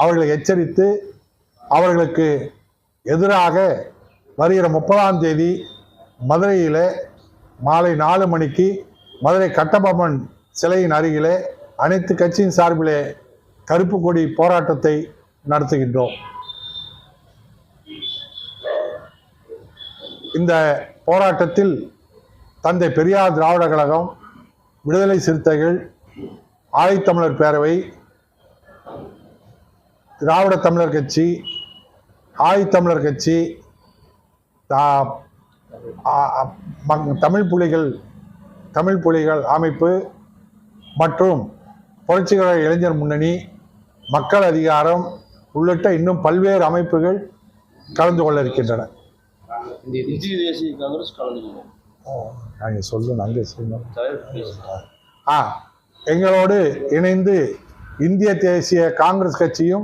அவர்களை எச்சரித்து அவர்களுக்கு எதிராக வருகிற முப்பதாம் தேதி மதுரையில் மாலை நாலு மணிக்கு மதுரை கட்டபொம்மன் சிலையின் அருகிலே அனைத்து கட்சியின் சார்பிலே கருப்பு கொடி போராட்டத்தை நடத்துகின்றோம். இந்த போராட்டத்தில் தந்தை பெரியார் திராவிட கழகம் விடுதலை சிறுத்தைகள் ஆதித்தமிழர் பேரவை திராவிட தமிழர் கட்சி ஆதித்தமிழர் கட்சி மக்- தமிழ் புலிகள் தமிழ் புலிகள் அமைப்பு மற்றும் புரட்சிகர இளைஞர் முன்னணி மக்கள் அதிகாரம் உள்ளிட்ட இன்னும் பல்வேறு அமைப்புகள் கலந்து கொள்ள இருக்கின்றன. நாங்கள் சொல்லணும் அங்கே சொல்லணும் ஆ எங்களோடு இணைந்து இந்திய தேசிய காங்கிரஸ் கட்சியும்